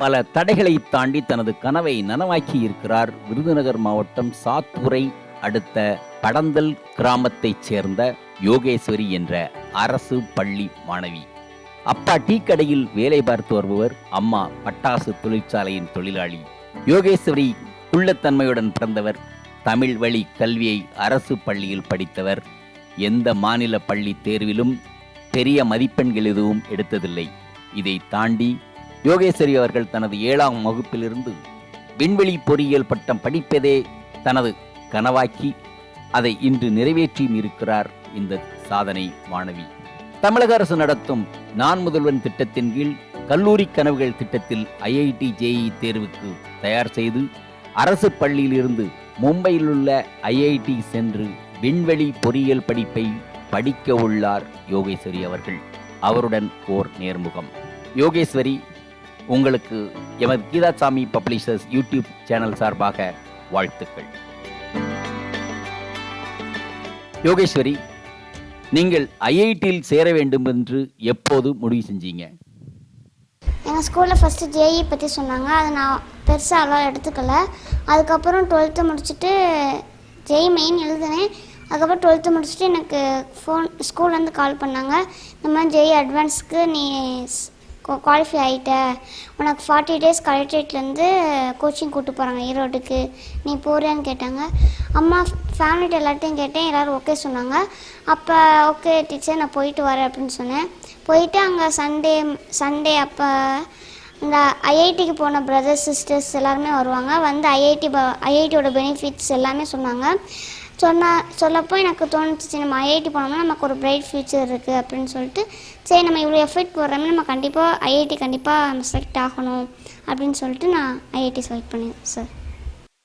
பல தடைகளை தாண்டி தனது கனவை நனவாக்கி இருக்கிறார் விருதுநகர் மாவட்டம் சாத்தூரை அடுத்த படந்தல் கிராமத்தைச் சேர்ந்த யோகேஸ்வரி என்ற அரசு பள்ளி மாணவி. அப்பா டீ கடையில் வேலை பார்த்து வருபவர் அம்மா பட்டாசு தொழிற்சாலையின் தொழிலாளி. யோகேஸ்வரி குள்ளத்தன்மையுடன் பிறந்தவர். தமிழ் வழி கல்வியை அரசு பள்ளியில் படித்தவர். எந்த மாநில பள்ளி தேர்விலும் பெரிய மதிப்பெண்கள் எதுவும் எடுத்ததில்லை. இதை தாண்டி யோகேஸ்வரி அவர்கள் தனது ஏழாம் வகுப்பிலிருந்து விண்வெளி பொறியியல் பட்டம் படிப்பதே தனது கனவாக்கி அதை இன்று நிறைவேற்றியும் இருக்கிறார் இந்த சாதனை மாணவி தமிழக அரசு நடத்தும் நான் முதல்வன் திட்டத்தின் கீழ் கல்லூரி கனவுகள் திட்டத்தில் ஐஐடி ஜேஇ தேர்வுக்கு தயார் செய்து அரசு பள்ளியிலிருந்து மும்பையில் உள்ள ஐஐடி சென்று விண்வெளி பொறியியல் படிப்பை படிக்க உள்ளார் யோகேஸ்வரி அவர்கள். அவருடன் ஓர் நேர்முகம். யோகேஸ்வரி உங்களுக்கு எமது கீதாசாமி பப்ளிஷர்ஸ் யூடியூப் சேனல் சார்பாக வாழ்த்துக்கள். யோகேஸ்வரி நீங்கள் ஐஐடியில் சேர வேண்டும் என்று எப்போது முடிவு செஞ்சீங்க? எங்கள் ஸ்கூலில் ஃபஸ்ட்டு ஜேஇ பற்றி சொன்னாங்க. அதை நான் பெருசாக அவ்வளோ எடுத்துக்கல. அதுக்கப்புறம் டுவெல்த்து முடிச்சுட்டு ஜெய் மெயின் எழுதினேன். அதுக்கப்புறம் டுவெல்த்து முடிச்சுட்டு எனக்கு ஃபோன் ஸ்கூல்லேருந்து கால் பண்ணாங்க. இந்த மாதிரி ஜெய் அட்வான்ஸ்க்கு நீ குவாலிஃபை ஆகிட்ட உனக்கு ஃபார்ட்டி டேஸ் கலெக்டரேட்லேருந்து கோச்சிங் கூட்டு போகிறாங்க ஈரோடுக்கு. நீ போறியான்னு கேட்டாங்க. அம்மா ஃபேமிலிட்ட எல்லார்ட்டையும் கேட்டேன். எல்லோரும் ஓகே சொன்னாங்க. அப்போ ஓகே டீச்சர் நான் போயிட்டு வரேன் அப்படின்னு சொன்னேன். போயிட்டு அங்கே சண்டே சண்டே அப்போ இந்த ஐஐடிக்கு போன பிரதர்ஸ் சிஸ்டர்ஸ் எல்லாருமே வருவாங்க. வந்து ஐஐடி ஐஐடியோட பெனிஃபிட்ஸ் எல்லாமே சொன்னாங்க. சொன்ன சொல்லப்போ எனக்கு தோணுச்சு நம்ம ஐஐடி போனோம்னா நமக்கு ஒரு பிரைட் ஃப்யூச்சர் இருக்குது அப்படின்னு சொல்லிட்டு சரி நம்ம இவ்வளோ எஃபர்ட் போடுறோமே நம்ம கண்டிப்பாக ஐஐடி கண்டிப்பாக நம்ம செலக்ட் ஆகணும் அப்படின்னு சொல்லிட்டு நான் ஐஐடி செலக்ட் பண்ணேன் சார்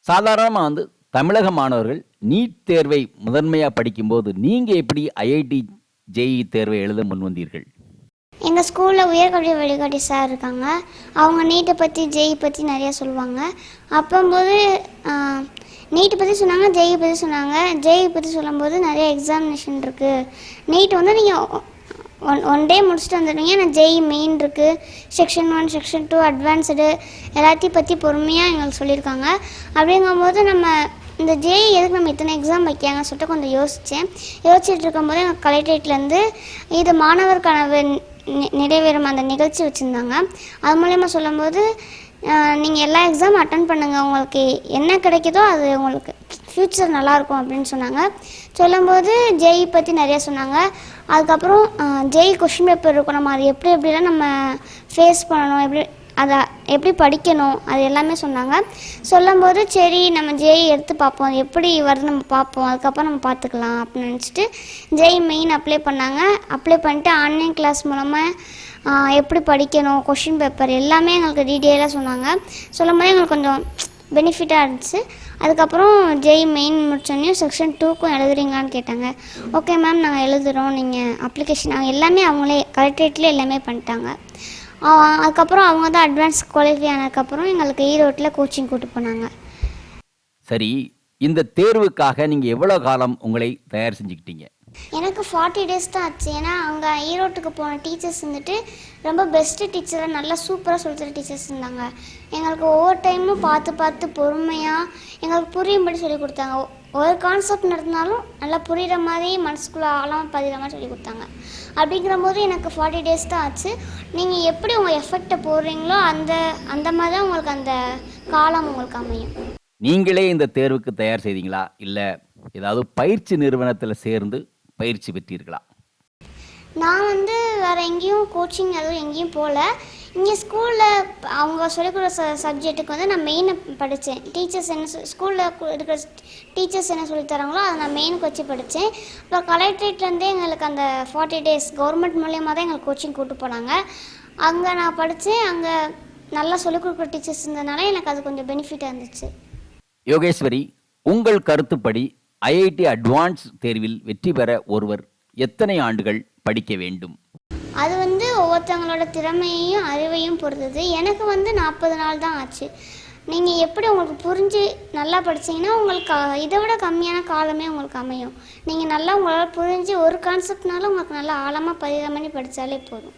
சாதாரணமாக வந்து தமிழக மாணவர்கள் நீட் தேர்வை முதன்மையாக படிக்கும்போது நீங்கள் எப்படி ஐஐடி ஜேஇ தேர்வை எழுத முன்வந்தீர்கள்? எங்கள் ஸ்கூலில் உயர்கல்வி வழிகாட்டி சார் இருக்காங்க. அவங்க நீட்டை பற்றி ஜெய் பற்றி நிறையா சொல்லுவாங்க. அப்போம்போது நீட் பற்றி சொன்னாங்க ஜெய் பற்றி சொன்னாங்க. ஜெய் பற்றி சொல்லும்போது நிறைய எக்ஸாமினேஷன் இருக்குது நீட் வந்து நீங்கள் ஒன் ஒன் டே முடிச்சுட்டு வந்துடுவீங்க. ஆனால் ஜெய் மெயின் இருக்குது section one section two advanced எல்லாத்தையும் பற்றி பொறுமையாக எங்களுக்கு சொல்லியிருக்காங்க. அப்படிங்கும்போது நம்ம இந்த ஜேஇ எதுக்கு நம்ம இத்தனை எக்ஸாம் வைக்காங்கன்னு சொல்லிட்டு கொஞ்சம் யோசித்தேன் யோசிச்சுட்டு இருக்கும்போது எங்கள் கலெக்டரேட்லேருந்து இது மாணவர் கனவு நிறைவேறும் அந்த நிகழ்ச்சி வச்சுருந்தாங்க. அது மூலயமா சொல்லும்போது நீங்கள் எல்லா எக்ஸாம் அட்டன் பண்ணுங்கள் உங்களுக்கு என்ன கிடைக்குதோ அது உங்களுக்கு ஃப்யூச்சர் நல்லாயிருக்கும் அப்படின்னு சொன்னாங்க. சொல்லும்போது ஜெய் பற்றி நிறையா சொன்னாங்க. அதுக்கப்புறம் ஜெய் கொஷின் பேப்பர் இருக்கும் நம்ம அது எப்படி எப்படிலாம் நம்ம ஃபேஸ் பண்ணணும் எப்படி அதை எப்படி படிக்கணும் அது எல்லாமே சொன்னாங்க. சொல்லும்போது சரி நம்ம ஜெய் எடுத்து பார்ப்போம். எப்படி வருது நம்ம பார்ப்போம். அதுக்கப்புறம் நம்ம பார்த்துக்கலாம் அப்படின்னு நினச்சிட்டு ஜெய் மெயின் அப்ளை பண்ணாங்க. அப்ளை பண்ணிட்டு ஆன்லைன் கிளாஸ் மூலமாக எப்படி படிக்கணும் கொஷின் பேப்பர் எல்லாமே எங்களுக்கு டீட்டெயிலாக சொன்னாங்க. சொல்லும் போது எங்களுக்கு கொஞ்சம் பெனிஃபிட்டாக இருந்துச்சு. அதுக்கப்புறம் ஜெய் மெயின் முடிச்சோடனே செக்ஷன் டூக்கும் எழுதுறீங்களான்னு கேட்டாங்க. ஓகே மேம் நாங்கள் எழுதுகிறோம் நீங்கள் அப்ளிகேஷன் நாங்கள் எல்லாமே அவங்களே கலெக்டரேட்லேயே எல்லாமே பண்ணிட்டாங்க. அதுக்கப்புறம் அவங்க தான் அட்வான்ஸ் குவாலிஃபை ஆனதுக்கப்புறம் எங்களுக்கு ஈரோட்டில் கோச்சிங் கூட்டு போனாங்க. சரி இந்த தேர்வுக்காக நீங்கள் எவ்வளோ காலம் உங்களை தயார் செஞ்சுக்கிட்டீங்க? எனக்கு ஃபார்ட்டி டேஸ் தான் ஆச்சு. ஏன்னா அங்கே ஈரோட்டுக்கு போன டீச்சர்ஸ் வந்துட்டு ரொம்ப பெஸ்ட்டு டீச்சராக நல்லா சூப்பராக சொல்லித்தர டீச்சர்ஸ் இருந்தாங்க. எங்களுக்கு ஒவ்வொரு டைமும் பார்த்து பார்த்து பொறுமையாக எங்களுக்கு புரியும்படி சொல்லி கொடுத்தாங்க. ஒ- ஒரு கான்செப்ட் நடத்தினாலும் நல்லா புரிகிற மாதிரி மனசுக்குள்ளே ஆழமாக பதிகிற மாதிரி சொல்லி கொடுத்தாங்க. அப்படிங்கிற போது எனக்கு ஃபார்ட்டி டேஸ் தான் ஆச்சு. நீங்கள் எப்படி உங்கள் எஃபெக்டை போடுறீங்களோ அந்த அந்த மாதிரி தான் உங்களுக்கு அந்த காலம் உங்களுக்கு அமையும். நீங்களே இந்த தேர்வுக்கு தயார் செய்தீங்களா? இல்லை ஏதாவது பயிற்சி நிறுவனத்தில் சேர்ந்து பயிற்சி பெற்றீர்களா? நான் வந்து வேறு எங்கேயும் கோச்சிங் எதுவும் எங்கேயும் போகல இங்கே ஸ்கூலில் அவங்க சொல்லிக் ச சப்ஜெக்ட்டுக்கு வந்து நான் மெயினை படித்தேன் டீச்சர்ஸ் என்ன ஸ்கூலில் இருக்கிற டீச்சர்ஸ் என்ன சொல்லித் தராங்களோ அதை நான் மெயினுக்கு வச்சு படித்தேன் அப்புறம் கலெக்டரேட்லேருந்தே எங்களுக்கு அந்த ஃபார்ட்டி டேஸ் கவர்மெண்ட் மூலியமாக தான் எங்களுக்கு கோச்சிங் கூட்டு போனாங்க. அங்கே நான் படித்தேன் அங்கே நல்லா சொல்லிக் கொடுக்குற டீச்சர்ஸ் இருந்ததுனால எனக்கு அது கொஞ்சம் பெனிஃபிட்டாக இருந்துச்சு. யோகேஸ்வரி உங்கள் கருத்துப்படி ஐஐடி அட்வான்ஸ் தேர்வில் வெற்றி பெற ஒருவர் எத்தனை ஆண்டுகள் படிக்க வேண்டும்? அது வந்து ஒவ்வொருத்தவங்களோட திறமையையும் அறிவையும் பொறுத்தது. எனக்கு வந்து நாற்பது நாள் தான் ஆச்சு. நீங்கள் எப்படி உங்களுக்கு புரிஞ்சு நல்லா படிச்சீங்கன்னா உங்களுக்கு இதை விட கம்மியான காலமே உங்களுக்கு அமையும். நீங்கள் நல்லா உங்களால் புரிஞ்சு ஒரு கான்செப்ட்னாலும் உங்களுக்கு நல்லா ஆழமாக பதிகிற மாதிரி படித்தாலே போதும்.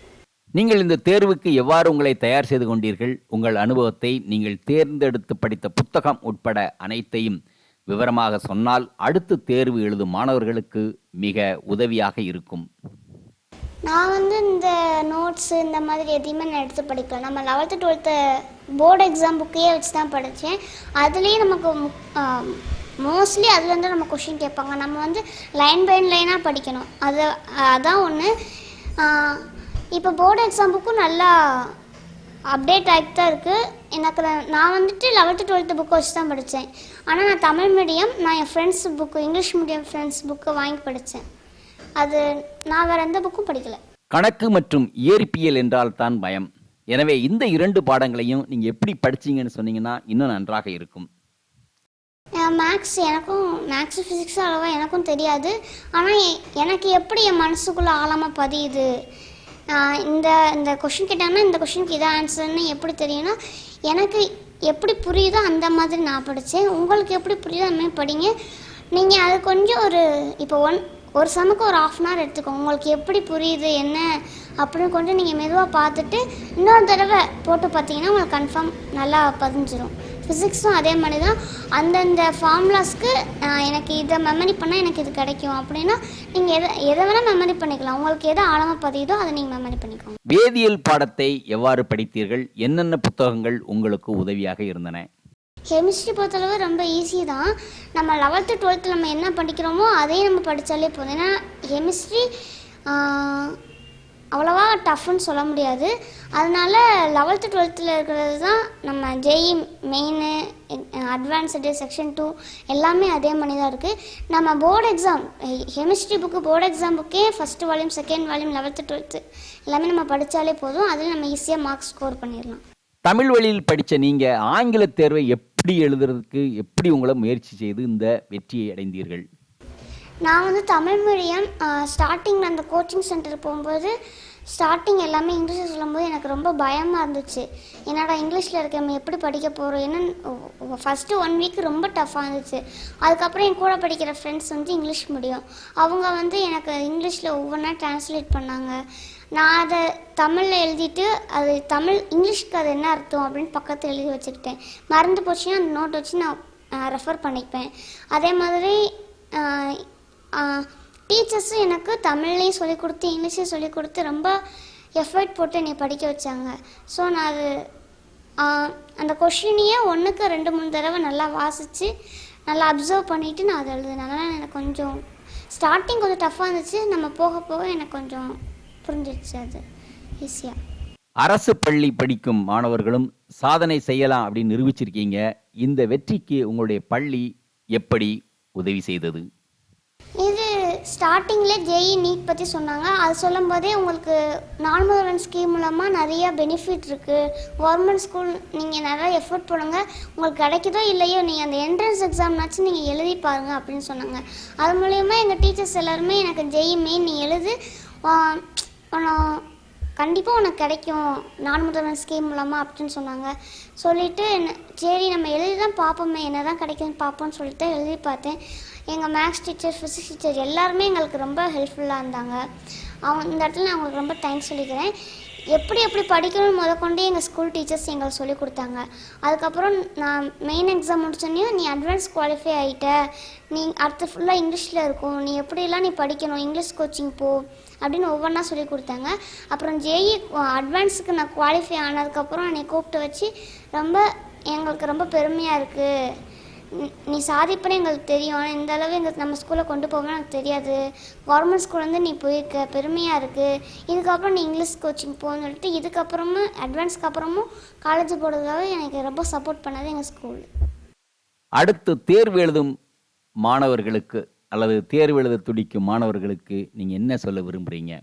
நீங்கள் இந்த தேர்வுக்கு எவ்வாறு உங்களை தயார் செய்து கொண்டீர்கள்? உங்கள் அனுபவத்தை நீங்கள் தேர்ந்தெடுத்து படித்த புத்தகம் உட்பட அனைத்தையும் விவரமாக சொன்னால் அடுத்து தேர்வு எழுதும் மாணவர்களுக்கு மிக உதவியாக இருக்கும். நான் வந்து இந்த நோட்ஸ் இந்த மாதிரி எதையுமே நான் எடுத்து படிக்கல. நம்ம லெவல்த்து டுவெல்த்து போர்டு எக்ஸாம் புக்கையே வச்சு தான் படித்தேன். அதுலேயே நமக்கு மோஸ்ட்லி அதுலேருந்து நம்ம கொஷின் கேட்பாங்க. நம்ம வந்து லைன் பை லைனாக படிக்கணும். அது அதான் ஒன்று இப்போ போர்டு எக்ஸாம் புக்கும் நல்லா அப்டேட் ஆகிட்டு தான் இருக்குது எனக்கு நான் வந்துட்டு லெவல்த்து டுவெல்த்து புக்கை வச்சு தான் படித்தேன் ஆனால் நான் தமிழ் மீடியம் நான் என் friends book English medium friends book வாங்கி படித்தேன் அது நான் வேறு எந்த புக்கும் படிக்கல. கணக்கு மற்றும் இயற்பியல் என்றால் தான் பயம். எனவே இந்த இரண்டு பாடங்களையும் நீங்கள் எப்படி படிச்சீங்கன்னு சொன்னீங்கன்னா இன்னும் நன்றாக இருக்கும். மேக்ஸ் எனக்கும் மேக்ஸ் ஃபிசிக்ஸ் அவ்வளோவா எனக்கும் தெரியாது. ஆனால் எனக்கு எப்படி என் மனசுக்குள்ளே ஆழமாக பதியுது? இந்த இந்த கொஷின் கேட்டாங்கன்னா இந்த கொஷினுக்கு இதான் ஆன்சர்னு எப்படி தெரியும்னா எனக்கு எப்படி புரியுதோ அந்த மாதிரி நான் படித்தேன் உங்களுக்கு எப்படி புரியுதோ அந்த மாதிரி படிங்க. நீங்கள் அது கொஞ்சம் ஒரு இப்போ ஒன் ஒரு சமக்கு ஒரு ஆஃப் அன் ஹவர் எடுத்துக்கோங்க. உங்களுக்கு எப்படி புரியுது என்ன அப்படின்னு கொஞ்சம் நீங்கள் மெதுவாக பார்த்துட்டு இன்னொரு தடவை போட்டு பார்த்தீங்கன்னா உங்களுக்கு கன்ஃபார்ம் நல்லா பதிஞ்சிடும் ஃபிசிக்ஸும் அதே மாதிரி தான் அந்தந்த ஃபார்முலாஸ்க்கு எனக்கு இதை மெமரி பண்ணால் எனக்கு இது கிடைக்கும். அப்படின்னா நீங்கள் எதை எதை வேணால் மெமரி பண்ணிக்கலாம். உங்களுக்கு எதை ஆழமாக பதியுதோ அதை நீங்கள் மெமரி பண்ணிக்கோங்க. வேதியியல் பாடத்தை எவ்வாறு படித்தீர்கள்? என்னென்ன புத்தகங்கள் உங்களுக்கு உதவியாக இருந்தன? கெமிஸ்ட்ரி பொறுத்தளவு ரொம்ப ஈஸி தான். நம்ம லெவல்த்து டுவெல்த்து நம்ம என்ன படிக்கிறோமோ அதையும் நம்ம படித்தாலே போதும். ஏன்னா கெமிஸ்ட்ரி அவ்வளோவா டஃப்னு சொல்ல முடியாது. அதனால லெவல்த்து டுவெல்த்தில் இருக்கிறது தான் நம்ம JEE main advanced section two எல்லாமே அதே மாதிரி தான் இருக்குது நம்ம board exam chemistry book board exam புக்கே first volume second volume eleventh twelfth எல்லாமே நம்ம படித்தாலே போதும். அதில் நம்ம ஈஸியாக மார்க்ஸ் ஸ்கோர் பண்ணிடலாம். தமிழ் வழியில் படித்த நீங்கள் ஆங்கில தேர்வை எப்படி எழுதுறதுக்கு எப்படி உங்களை முயற்சி செய்து இந்த வெற்றியை அடைந்தீர்கள்? நான் வந்து தமிழ் மீடியம் ஸ்டார்டிங்கில் அந்த கோச்சிங் சென்டர் போகும்போது ஸ்டார்டிங் எல்லாமே இங்கிலீஷில் சொல்லும்போது எனக்கு ரொம்ப பயமாக இருந்துச்சு. என்னடா இங்கிலீஷில் இருக்க நம்ம எப்படி படிக்க போகிறோம் ஏன்னா ஃபஸ்ட்டு ஒன் வீக் ரொம்ப டஃப்பாக இருந்துச்சு. அதுக்கப்புறம் என் கூட படிக்கிற ஃப்ரெண்ட்ஸ் வந்து இங்கிலீஷ் மீடியம். அவங்க வந்து எனக்கு இங்கிலீஷில் ஒவ்வொன்றா டிரான்ஸ்லேட் பண்ணாங்க. நான் அதை தமிழில் எழுதிட்டு அது தமிழ் இங்கிலீஷ்க்கு அது என்ன அர்த்தம் அப்படின்னு பக்கத்தில் எழுதி வச்சுக்கிட்டேன். மறந்து போச்சுன்னா அந்த நோட் வச்சு நான் ரெஃபர் பண்ணிப்பேன். அதே மாதிரி டீச்சர்ஸும் எனக்கு தமிழ்லேயும் சொல்லிக் கொடுத்து இங்கிலீஷையும் சொல்லிக் கொடுத்து ரொம்ப எஃபர்ட் போட்டு என்னை படிக்க வச்சாங்க. ஸோ நான் அது அந்த கொஷினையே ஒன்றுக்கு ரெண்டு மூணு தடவை நல்லா வாசித்து நல்லா அப்சர்வ் பண்ணிவிட்டு நான் அதை எழுதுனேன். எனக்கு கொஞ்சம் ஸ்டார்டிங் கொஞ்சம் டஃப்பாக இருந்துச்சு. நம்ம போக போக எனக்கு கொஞ்சம் புரிஞ்சிடுச்சு அது. ஈஸியாக அரசு பள்ளி படிக்கும் மாணவர்களும் சாதனை செய்யலாம் அப்படின்னு நிரூபிச்சிருக்கீங்க. இந்த வெற்றிக்கு உங்களுடைய பள்ளி எப்படி உதவி செய்தது? இது ஸ்டார்டிங்கில் ஜேஇ நீட் பற்றி சொன்னாங்க. அது சொல்லும் போதே உங்களுக்கு நாள் ரன் ஸ்கீம் மூலமாக நிறைய பெனிஃபிட் இருக்குது கவர்மெண்ட் ஸ்கூல் நீங்கள் நிறைய எஃபோர்ட் போடுங்கள் உங்களுக்கு கிடைக்குதோ இல்லையோ நீங்கள் அந்த என்ட்ரன்ஸ் எக்ஸாம்னாச்சும் நீங்கள் எழுதி பாருங்கள் அப்படின்னு சொன்னாங்க. அது மூலயமா எங்கள் டீச்சர்ஸ் எல்லாருமே எனக்கு ஜெய் மெயின் நீ எழுது. கண்டிப்பாக உனக்கு கிடைக்கும் நான் முதல்வன் ஸ்கீம் மூலமாக அப்படின்னு சொன்னாங்க. சொல்லிவிட்டு சரி நம்ம எழுதி தான் பார்ப்போமே என்ன தான் கிடைக்குதுன்னு பார்ப்போம்னு சொல்லிட்டு எழுதி பார்த்தேன். எங்கள் மேக்ஸ் டீச்சர் ஃபிசிக்ஸ் டீச்சர் எல்லாருமே எங்களுக்கு ரொம்ப ஹெல்ப்ஃபுல்லாக இருந்தாங்க. அவங்க இந்த இடத்துல நான் அவங்களுக்கு ரொம்ப தேங்க்ஸ் சொல்லிக்கிறேன். எப்படி எப்படி படிக்கணும்னு முதற்கொண்டு எங்கள் ஸ்கூல் டீச்சர்ஸ் எங்களுக்கு சொல்லி கொடுத்தாங்க. அதுக்கப்புறம் நான் மெயின் எக்ஸாம் முடிச்சோன்னே நீ அட்வான்ஸ் குவாலிஃபை ஆகிட்ட நீ அடுத்து ஃபுல்லாக இங்கிலீஷில் இருக்கும். நீ எப்படியெல்லாம் நீ படிக்கணும்? இங்கிலீஷ் கோச்சிங் போ. அப்படின்னு ஒவ்வொன்றா சொல்லி கொடுத்தாங்க. அப்புறம் ஜேஇ அட்வான்ஸுக்கு நான் குவாலிஃபை ஆனதுக்கப்புறம் என்னை கூப்பிட்டு வச்சு ரொம்ப எங்களுக்கு ரொம்ப பெருமையாக இருக்குது நீ- நீ சாதிப்பனே எங்களுக்கு தெரியும். ஆனால் இந்த அளவு எங்களுக்கு நம்ம ஸ்கூலில் கொண்டு போவேன்னு எனக்கு தெரியாது. கவர்மெண்ட் ஸ்கூல் வந்து நீ போயிருக்க. பெருமையாக இருக்குது இதுக்கப்புறம் நீ இங்கிலீஷ் கோச்சிங் போன்னு சொல்லிட்டு இதுக்கப்புறமும் அட்வான்ஸ்க்கு அப்புறமும் காலேஜ் போடுறதுக்காக எனக்கு ரொம்ப சப்போர்ட் பண்ணது எங்கள் ஸ்கூல் அடுத்து தேர்வு எழுதும் மாணவர்களுக்கு அல்லது தேர்வு எழுத துடிக்கும் மாணவர்களுக்கு நீங்கள் என்ன சொல்ல விரும்புகிறீங்க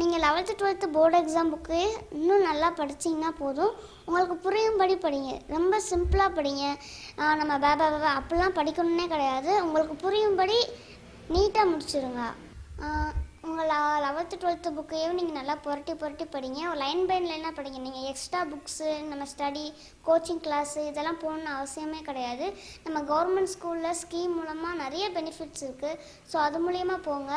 நீங்கள் eleventh twelfth board exam book இன்னும் நல்லா படிச்சிங்கன்னா போதும். உங்களுக்கு புரியும்படி படிங்க. ரொம்ப சிம்பிளாக படிங்க. நம்ம பேபா பேபா அப்படிலாம் படிக்கணுன்னே கிடையாது. உங்களுக்கு புரியும்படி நீட்டாக முடிச்சிருங்க. உங்கள் லெவல்த்து டுவெல்த்து புக்கையும் நீங்கள் நல்லா புரட்டி புரட்டி படிங்க. லைன் பை லைனாக படிங்க. நீங்கள் எக்ஸ்ட்ரா புக்ஸு நம்ம ஸ்டடி கோச்சிங் கிளாஸு இதெல்லாம் போகணுன்னு அவசியமே கிடையாது. நம்ம கவர்மெண்ட் ஸ்கூலில் ஸ்கீம் மூலமாக நிறைய பெனிஃபிட்ஸ் இருக்குது ஸோ அது மூலயமா போங்க.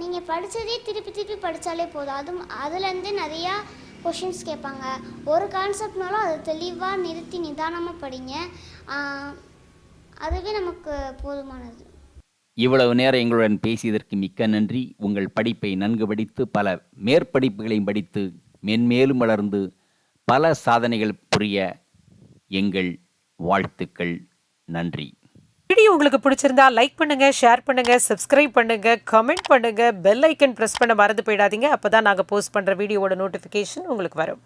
நீங்கள் படித்ததே திருப்பி திருப்பி படித்தாலே போதும். அதுவும் அதுலேருந்து நிறையா கொஷின்ஸ் கேட்பாங்க. ஒரு கான்செப்ட்னாலும் அதை தெளிவாக நிறுத்தி நிதானமாக படிங்க. அதுவே நமக்கு போதுமானது. இவ்வளவு நேரம் எங்களுடன் பேசியதற்கு மிக்க நன்றி. உங்கள் படிப்பை நன்கு படித்து பல மேற்படிப்புகளையும் படித்து மென்மேலும் வளர்ந்து பல சாதனைகள் புரிய எங்கள் வாழ்த்துக்கள். நன்றி. வீடியோ உங்களுக்கு பிடிச்சிருந்தா லைக் பண்ணுங்க ஷேர் பண்ணுங்க சப்ஸ்கிரைப் பண்ணுங்க கமெண்ட் பண்ணுங்க பெல் ஐக்கன் ப்ரெஸ் பண்ண மறந்து போயிடாதீங்க. அப்போதான் நாங்கள் போஸ்ட் பண்ணுற வீடியோவோட நோட்டிஃபிகேஷன் உங்களுக்கு வரும்.